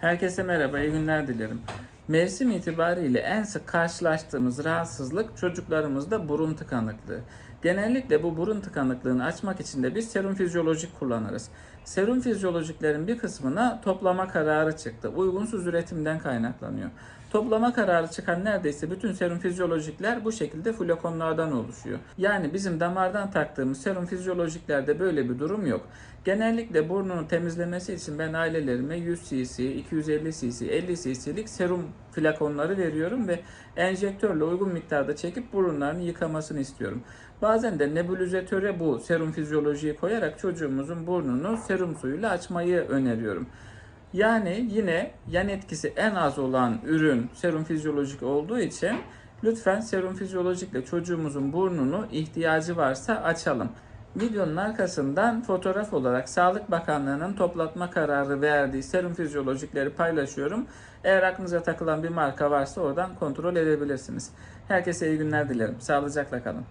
Herkese merhaba, iyi günler dilerim. Mevsim itibariyle en sık karşılaştığımız rahatsızlık çocuklarımızda burun tıkanıklığı. Genellikle bu burun tıkanıklığını açmak için de biz serum fizyolojik kullanırız. Serum fizyolojiklerin bir kısmına toplama kararı çıktı. Uygunsuz üretimden kaynaklanıyor. Toplama kararı çıkan neredeyse bütün serum fizyolojikler bu şekilde flokonlardan oluşuyor. Yani bizim damardan taktığımız serum fizyolojiklerde böyle bir durum yok. Genellikle burnunu temizlemesi için ben ailelerime 100 cc, 250 cc, 50 cc'lik serum flakonları veriyorum ve enjektörle uygun miktarda çekip burunlarını yıkamasını istiyorum. Bazen de nebulizatöre bu serum fizyolojiyi koyarak çocuğumuzun burnunu serum suyuyla açmayı öneriyorum. Yani yine yan etkisi en az olan ürün serum fizyolojik olduğu için lütfen serum fizyolojikle çocuğumuzun burnunu ihtiyacı varsa açalım. Videonun arkasından fotoğraf olarak Sağlık Bakanlığı'nın toplatma kararı verdiği serum fizyolojikleri paylaşıyorum. Eğer aklınıza takılan bir marka varsa oradan kontrol edebilirsiniz. Herkese iyi günler dilerim. Sağlıcakla kalın.